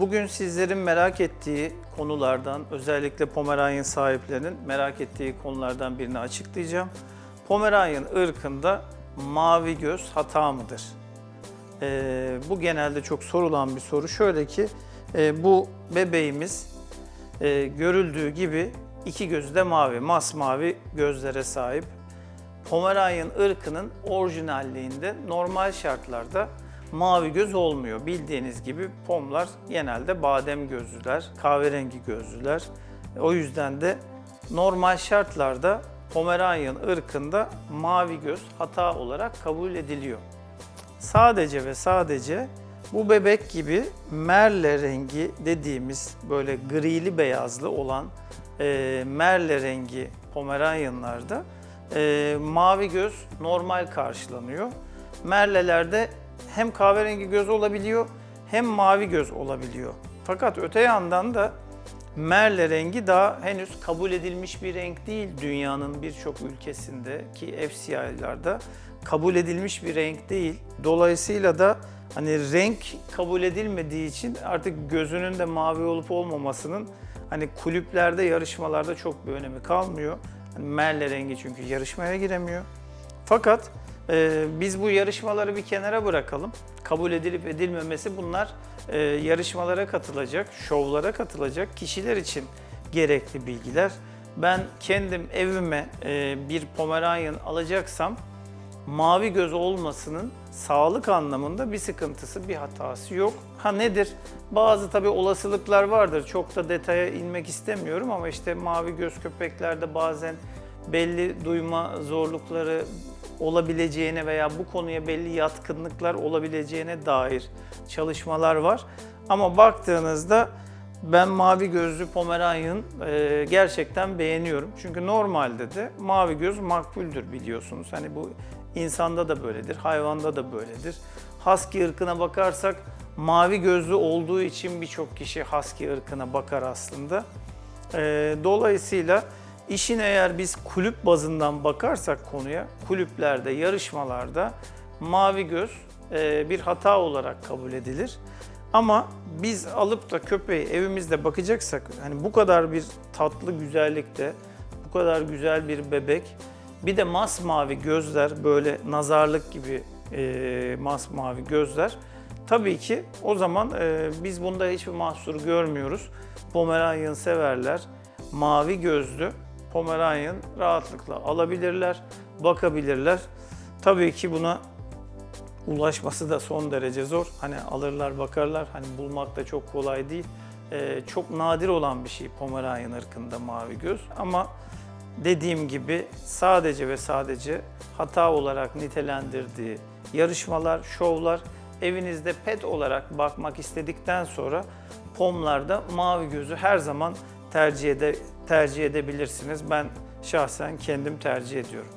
Bugün sizlerin merak ettiği konulardan, özellikle Pomeranian sahiplerinin merak ettiği konulardan birini açıklayacağım. Pomeranian ırkında mavi göz hata mıdır? Ee, bu genelde çok sorulan bir soru. Şöyle ki e, bu bebeğimiz e, görüldüğü gibi iki gözü de mavi, masmavi gözlere sahip. Pomeranian ırkının orijinalliğinde normal şartlarda mavi göz olmuyor. Bildiğiniz gibi pomlar genelde badem gözlüler, kahverengi gözlüler. O yüzden de normal şartlarda Pomeranian ırkında mavi göz hata olarak kabul ediliyor. Sadece ve sadece bu bebek gibi merle rengi dediğimiz böyle grili beyazlı olan e, merle rengi Pomeranianlarda e, mavi göz normal karşılanıyor. Merlelerde hem kahverengi göz olabiliyor hem mavi göz olabiliyor. Fakat öte yandan da merle rengi daha henüz kabul edilmiş bir renk değil dünyanın birçok ülkesinde ki FCI'larda kabul edilmiş bir renk değil. Dolayısıyla da hani renk kabul edilmediği için artık gözünün de mavi olup olmamasının hani kulüplerde, yarışmalarda çok bir önemi kalmıyor. Hani merle rengi çünkü yarışmaya giremiyor. Fakat e, biz bu yarışmaları bir kenara bırakalım. Kabul edilip edilmemesi bunlar e, yarışmalara katılacak, şovlara katılacak kişiler için gerekli bilgiler. Ben kendim evime e, bir Pomeranian alacaksam mavi göz olmasının sağlık anlamında bir sıkıntısı, bir hatası yok. Ha nedir? Bazı tabii olasılıklar vardır. Çok da detaya inmek istemiyorum ama işte mavi göz köpeklerde bazen belli duyma zorlukları olabileceğine veya bu konuya belli yatkınlıklar olabileceğine dair çalışmalar var. Ama baktığınızda ben mavi gözlü Pomeranian e, gerçekten beğeniyorum. Çünkü normalde de mavi göz makbuldür biliyorsunuz. Hani bu insanda da böyledir, hayvanda da böyledir. Husky ırkına bakarsak mavi gözlü olduğu için birçok kişi Husky ırkına bakar aslında. E, dolayısıyla işin eğer biz kulüp bazından bakarsak konuya, kulüplerde, yarışmalarda mavi göz e, bir hata olarak kabul edilir. Ama biz alıp da köpeği evimizde bakacaksak, hani bu kadar bir tatlı güzellikte, bu kadar güzel bir bebek, bir de masmavi gözler, böyle nazarlık gibi e, masmavi gözler, tabii ki o zaman e, biz bunda hiçbir mahsur görmüyoruz. Pomeranian severler, mavi gözlü Pomeranian rahatlıkla alabilirler, bakabilirler. Tabii ki buna ulaşması da son derece zor. Hani alırlar bakarlar. Hani bulmak da çok kolay değil. Ee, çok nadir olan bir şey Pomeranian ırkında mavi göz. Ama dediğim gibi sadece ve sadece hata olarak nitelendirdiği yarışmalar, şovlar evinizde pet olarak bakmak istedikten sonra pomlarda mavi gözü her zaman tercih ede tercih edebilirsiniz. Ben şahsen kendim tercih ediyorum.